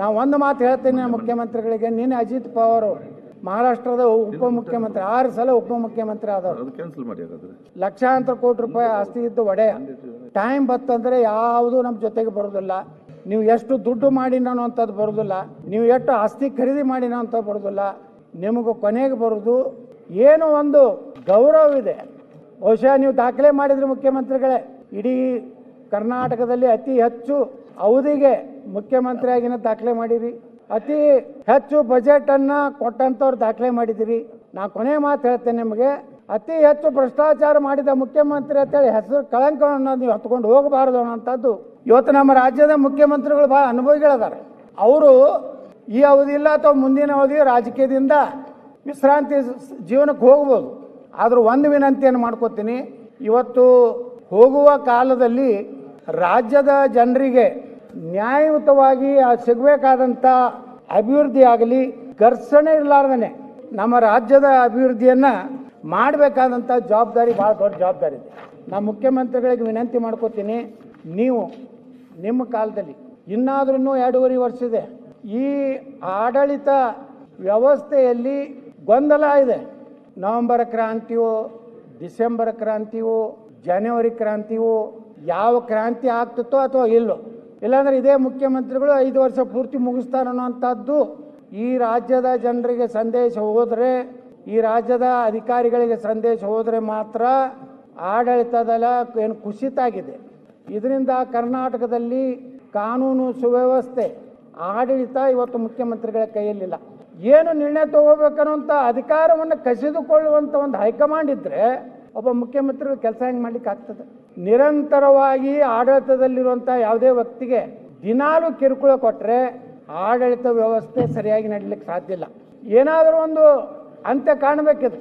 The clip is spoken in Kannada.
ನಾವು ಒಂದು ಮಾತು ಹೇಳ್ತೀನಿ ಮುಖ್ಯಮಂತ್ರಿಗಳಿಗೆ. ನಿನ್ನೆ ಅಜಿತ್ ಪವಾರ್ ಮಹಾರಾಷ್ಟ್ರದ ಉಪಮುಖ್ಯಮಂತ್ರಿ ಆರು ಸಲ ಉಪಮುಖ್ಯಮಂತ್ರಿ ಆದವರು. ಮಾಡಿ ಲಕ್ಷಾಂತರ ಕೋಟಿ ರೂಪಾಯಿ ಆಸ್ತಿ ಇದ್ದು ಒಡೆಯ ಟೈಮ್ ಬತ್ತಂದ್ರೆ ಯಾವುದು ನಮ್ಮ ಜೊತೆಗೆ ಬರೋದಿಲ್ಲ. ನೀವು ಎಷ್ಟು ದುಡ್ಡು ಮಾಡಿ ನಾನು ಅಂಥದ್ದು ಬರೋದಿಲ್ಲ. ನೀವು ಎಷ್ಟು ಆಸ್ತಿ ಖರೀದಿ ಮಾಡಿನ ಅಂತ ಬರೋದಿಲ್ಲ. ನಿಮಗೆ ಕೊನೆಗೆ ಬರೋದು ಏನೋ ಒಂದು ಗೌರವ ಇದೆ. ಬಹುಶಃ ನೀವು ದಾಖಲೆ ಮಾಡಿದ್ರಿ ಮುಖ್ಯಮಂತ್ರಿಗಳೇ. ಇಡೀ ಕರ್ನಾಟಕದಲ್ಲಿ ಅತಿ ಹೆಚ್ಚು ಅವಧಿಗೆ ಮುಖ್ಯಮಂತ್ರಿಯಾಗಿನ ದಾಖಲೆ ಮಾಡಿರಿ. ಅತಿ ಹೆಚ್ಚು ಬಜೆಟ್ ಅನ್ನ ಕೊಟ್ಟಂತವ್ರು ದಾಖಲೆ ಮಾಡಿದಿರಿ. ನಾ ಕೊನೆ ಮಾತು ಹೇಳ್ತೇನೆ ನಿಮಗೆ, ಅತಿ ಹೆಚ್ಚು ಭ್ರಷ್ಟಾಚಾರ ಮಾಡಿದ ಮುಖ್ಯಮಂತ್ರಿ ಅಂತೇಳಿ ಹೆಸರು ಕಳಂಕವನ್ನು ನೀವು ಹತ್ಕೊಂಡು ಹೋಗಬಾರದು ಅನ್ನೋಂಥದ್ದು ಇವತ್ತು ನಮ್ಮ ರಾಜ್ಯದ ಮುಖ್ಯಮಂತ್ರಿಗಳು ಬಹಳ ಅನುಭವಿಗಳಿದ್ದಾರೆ ಅವರು ಈ ಅವಧಿ ಇಲ್ಲ ಅಥವಾ ಮುಂದಿನ ಅವಧಿ ರಾಜಕೀಯದಿಂದ ವಿಶ್ರಾಂತಿ ಜೀವನಕ್ಕೆ ಹೋಗ್ಬೋದು. ಆದರೂ ಒಂದು ವಿನಂತಿಯನ್ನು ಮಾಡ್ಕೋತೀನಿ. ಇವತ್ತು ಹೋಗುವ ಕಾಲದಲ್ಲಿ ರಾಜ್ಯದ ಜನರಿಗೆ ನ್ಯಾಯಯುತವಾಗಿ ಸಿಗಬೇಕಾದಂಥ ಅಭಿವೃದ್ಧಿ ಆಗಲಿ, ಘರ್ಷಣೆ ಇರಲಾರ್ದೇ ನಮ್ಮ ರಾಜ್ಯದ ಅಭಿವೃದ್ಧಿಯನ್ನು ಮಾಡಬೇಕಾದಂಥ ಜವಾಬ್ದಾರಿ ಭಾಳ ದೊಡ್ಡ ಜವಾಬ್ದಾರಿ ಇದೆ. ನಾನು ಮುಖ್ಯಮಂತ್ರಿಗಳಿಗೆ ವಿನಂತಿ ಮಾಡ್ಕೋತೀನಿ, ನೀವು ನಿಮ್ಮ ಕಾಲದಲ್ಲಿ ಇನ್ನಾದ್ರೂ ಎರಡೂವರೆ ವರ್ಷ ಇದೆ. ಈ ಆಡಳಿತ ವ್ಯವಸ್ಥೆಯಲ್ಲಿ ಗೊಂದಲ ಇದೆ. ನವೆಂಬರ್ ಕ್ರಾಂತಿಯೋ, ಡಿಸೆಂಬರ್ ಕ್ರಾಂತಿಯೋ, ಜನವರಿ ಕ್ರಾಂತಿಯೋ, ಯಾವ ಕ್ರಾಂತಿ ಆಗ್ತಿತ್ತೋ ಅಥವಾ ಇಲ್ಲೋ ಇಲ್ಲಾಂದ್ರೆ ಇದೇ ಮುಖ್ಯಮಂತ್ರಿಗಳು ಐದು ವರ್ಷ ಪೂರ್ತಿ ಮುಗಿಸ್ತಾರೆ ಅನ್ನೋಂಥದ್ದು ಈ ರಾಜ್ಯದ ಜನರಿಗೆ ಸಂದೇಶ ಹೋದರೆ, ಈ ರಾಜ್ಯದ ಅಧಿಕಾರಿಗಳಿಗೆ ಸಂದೇಶ ಹೋದರೆ ಮಾತ್ರ ಆಡಳಿತದಲ್ಲ ಏನು ಕುಸಿತ ಆಗಿದೆ. ಇದರಿಂದ ಕರ್ನಾಟಕದಲ್ಲಿ ಕಾನೂನು ಸುವ್ಯವಸ್ಥೆ, ಆಡಳಿತ ಇವತ್ತು ಮುಖ್ಯಮಂತ್ರಿಗಳ ಕೈಯಲ್ಲಿಲ್ಲ. ಏನು ನಿರ್ಣಯ ತಗೋಬೇಕನ್ನುವಂಥ ಅಧಿಕಾರವನ್ನು ಕಸಿದುಕೊಳ್ಳುವಂಥ ಒಂದು ಹೈಕಮಾಂಡ್ ಇದ್ದರೆ ಒಬ್ಬ ಮುಖ್ಯಮಂತ್ರಿಗಳು ಕೆಲಸ ಹೆಂಗೆ ಮಾಡ್ಲಿಕ್ಕೆ ಆಗ್ತದೆ ನಿರಂತರವಾಗಿ ಆಡಳಿತದಲ್ಲಿರುವಂಥ ಯಾವುದೇ ವ್ಯಕ್ತಿಗೆ ದಿನಾಲು ಕಿರುಕುಳ ಕೊಟ್ಟರೆ ಆಡಳಿತ ವ್ಯವಸ್ಥೆ ಸರಿಯಾಗಿ ನಡೀಲಿಕ್ಕೆ ಸಾಧ್ಯ ಇಲ್ಲ. ಏನಾದರೂ ಒಂದು ಅಂತ್ಯ ಕಾಣಬೇಕಿದೆ